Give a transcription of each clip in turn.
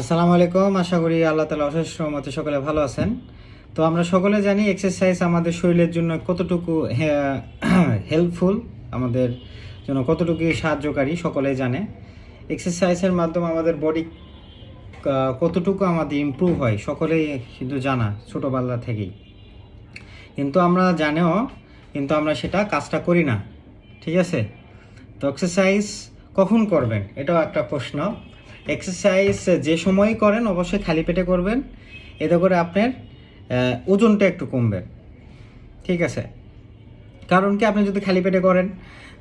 আসসালামু আলাইকুম। আশা করি আল্লাহ তালা অশেষ মতে সকলে ভালো আছেন। তো আমরা সকলে জানি এক্সারসাইজ আমাদের শরীরের জন্য কতটুকু হেল্পফুল আমাদের জন্য কতটুকু সাহায্যকারী সকলেই জানে। এক্সারসাইজের মাধ্যমে আমাদের বডি কতটুকু আমাদের ইমপ্রুভ হয় সকলেই কিন্তু জানা ছোটোবেলা থেকেই। কিন্তু আমরা জানেও, কিন্তু আমরা সেটা কাজটা করি না। ঠিক আছে? তো এক্সারসাইজ কখন করবেন? এটাও একটা প্রশ্ন। এক্সারসাইজ যে সময়ই করেন, অবশ্যই খালি পেটে করবেন। এতে করে আপনার ওজনটা একটু কমবে। ঠিক আছে? কারণ কি, আপনি যদি খালি পেটে করেন,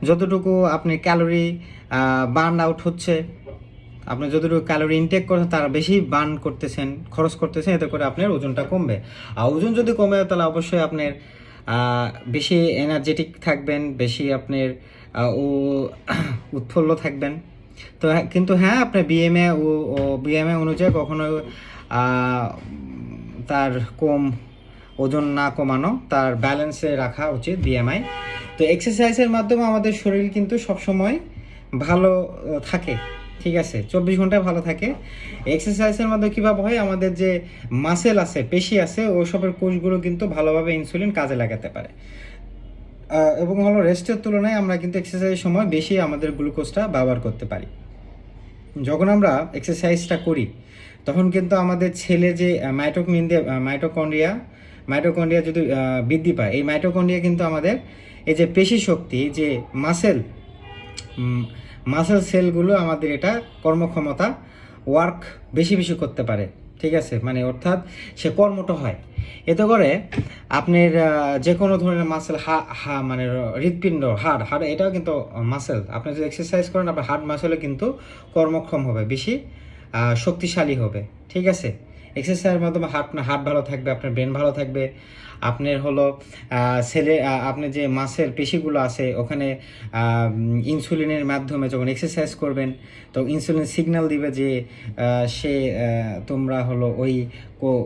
যতটুকু আপনি ক্যালোরি বার্ন আউট হচ্ছে, আপনি যতটুকু ক্যালোরি ইনটেক করছেন, তার বেশি বার্ন করতেছেন, খরচ করতেছেন, এতে করে আপনার ওজনটা কমবে। আর ওজন যদি কমে তাহলে অবশ্যই আপনার বেশি এনার্জেটিক থাকবেন, বেশি আপনার ও, উৎফুল্ল থাকবেন। তো হ্যাঁ- কিন্তু হ্যাঁ আপনার বিএমএ ও বিএমএ অনুযায়ী কখনো তার কম, ওজন না কমানো, তার ব্যালেন্সে রাখা উচিত বিএমআই তো এক্সারসাইজের মাধ্যমে আমাদের শরীর কিন্তু সবসময় ভালো থাকে, ঠিক আছে? চব্বিশ ঘন্টায় ভালো থাকে। এক্সারসাইজের মাধ্যমে কীভাবে হয়? আমাদের যে মাসেল আছে, পেশি আছে, ওসবের কোষগুলো কিন্তু ভালোভাবে ইনসুলিন কাজে লাগাতে পারে। এবং হলো রেস্টের তুলনায় আমরা কিন্তু এক্সারসাইজের সময় বেশি আমাদের গ্লুকোজটা ব্যবহার করতে পারি। যখন আমরা এক্সারসাইজটা করি, তখন কিন্তু আমাদের ছেলে যে মাইটোকমিন্দিয়া মাইটোকন্ড্রিয়া মাইটোকন্ড্রিয়া যদি বৃদ্ধি পায়, এই মাইটোকন্ড্রিয়া কিন্তু আমাদের এই যে পেশি শক্তি যে মাসেল মাসেল সেলগুলো আমাদের এটা কর্মক্ষমতা ওয়ার্ক বেশি বেশি করতে পারে। ঠিক আছে? মানে অর্থাৎ সে কর্মটা হয়। এতে করে আপনার যে কোনো ধরনের মাসেল হা হা মানে হৃৎপিণ্ড, হাড় হাড়, এটাও কিন্তু মাসেল আপনি যদি এক্সারসাইজ করেন, আপনার হাড় মাসেলও কিন্তু কর্মক্ষম হবে, বেশি শক্তিশালী হবে। ঠিক আছে? এক্সারসাইজের মাধ্যমে হার্ট হার্ট ভালো থাকবে, আপনার ব্রেন ভালো থাকবে। আপনার হলো সেলে আপনার যে মাসের পেশিগুলো আছে, ওখানে ইনসুলিনের মাধ্যমে যখন এক্সারসাইজ করবেন, তো ইনসুলিন সিগন্যাল দিবে যে সে তোমরা হলো ওই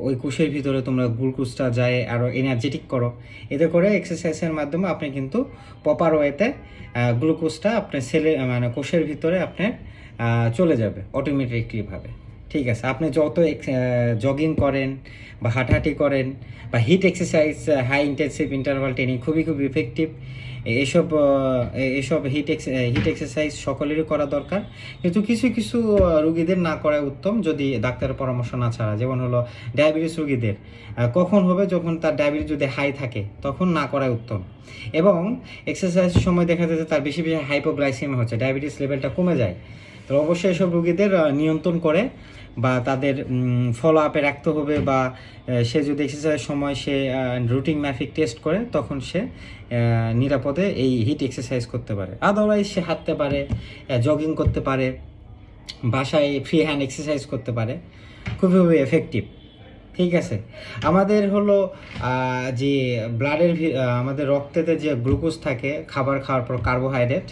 ওই কোষের ভিতরে তোমরা গ্লুকোজটা যায় আরও এনার্জেটিক করো। এতে করে এক্সারসাইজের মাধ্যমে আপনি কিন্তু প্রপার ওয়েতে গ্লুকোজটা আপনার সেলে মানে কোষের ভিতরে আপনার চলে যাবে অটোমেটিকলিভাবে ঠিক আছে, আপনি যত জগিং করেন বা হাঁটাহাঁটি করেন বা HIIT exercise high intensive interval training খুবই খুব ইফেক্টিভ এসব এসব হিট হিট এক্সারসাইজ সকলেরই করা দরকার। কিন্তু কিছু কিছু রুগীদের না করা উত্তম যদি ডাক্তারের পরামর্শ না ছাড়া। যেমন হলো ডায়াবেটিস রুগীদের। কখন হবে যখন তার ডায়াবেটিস যদি হাই থাকে, তখন না করা উত্তম। এবং এক্সারসাইজের সময় দেখা যাচ্ছে তার বেশি বেশি হাইপোগ্লাইসিমিয়া হচ্ছে ডায়াবেটিস লেভেলটা কমে যায়। তো অবশ্যই এসব রুগীদের নিয়ন্ত্রণ করে বা তাদের ফলো আপে রাখতে হবে বা সে যদি এক্সারসাইজের সময় সে রুটিন ম্যাফিক টেস্ট করে, তখন সে নিরাপদে এই হিট এক্সারসাইজ করতে পারে। আদারওয়াইজ সে হাঁটতে পারে জগিং করতে পারে, বাসায় ফ্রি হ্যান্ড এক্সারসাইজ করতে পারে। খুবই খুবই এফেক্টিভ ঠিক আছে? আমাদের হলো যে ব্লাডের আমাদের রক্তেতে যে গ্লুকোজ থাকে, খাবার খাওয়ার পর কার্বোহাইড্রেট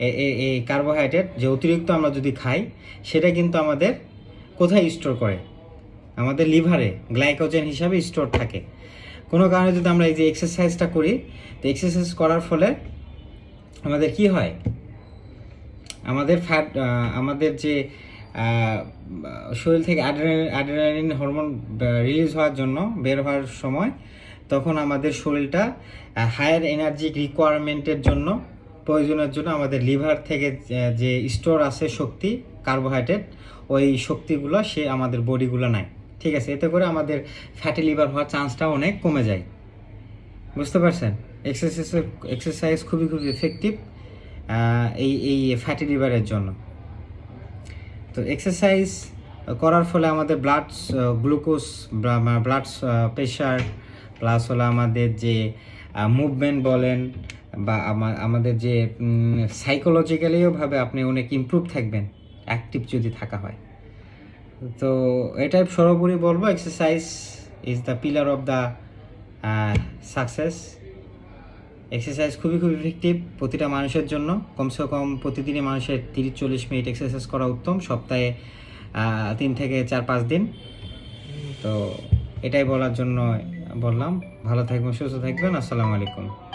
এই কার্বোহাইড্রেট যে অতিরিক্ত আমরা যদি খাই, সেটা কিন্তু আমাদের কোথায় স্টোর করে? আমাদের লিভারে গ্লাইকোজেন হিসাবে স্টোর থাকে। কোনো কারণে যদি আমরা এই যে এক্সারসাইজটা করি, তো এক্সারসাইজ করার ফলে আমাদের কি হয়? আমাদের ফ্যাট আমাদের যে শরীর থেকে অ্যাড্রেনালিন হরমোন রিলিজ হওয়ার জন্য, বের হওয়ার সময়, তখন আমাদের শরীরটা হায়ার এনার্জি রিকোয়ারমেন্টের জন্য প্রয়োজনের জন্য আমাদের লিভার থেকে যে- স্টোর আছে শক্তি, কার্বোহাইড্রেট, ওই শক্তিগুলো সে আমাদের বডিগুলো নেয়। ঠিক আছে, এতে করে আমাদের ফ্যাটি লিভার হওয়ার চান্সটা অনেক কমে যায়। বুঝতে পারছেন? এক্সারসাইজ এক্সারসাইজ খুবই খুবই এফেক্টিভ এই এই ফ্যাটি লিভারের জন্য। তো এক্সারসাইজ করার ফলে আমাদের blood glucose blood pressure plus হলো আমাদের যে মুভমেন্ট বলেন বা আমা- আমাদের যে সাইকোলজিক্যালিও ভাবে আপনি অনেক ইমপ্রুভ থাকবেন অ্যাক্টিভ যদি থাকা হয়। তো এটাই সর্বোপরি বলব exercise is the pillar of the success exercise খুবই খুব ইফেক্টিভ প্রতিটা মানুষের জন্য। কমসে কম প্রতিদিনই মানুষের তিরিশ চল্লিশ মিনিট এক্সারসাইজ করা উত্তম, সপ্তাহে তিন থেকে চার, পাঁচ দিন। তো এটাই বলার জন্য বললাম। ভালো থাকবেন, সুস্থ থাকবেন। আসসালামু আলাইকুম।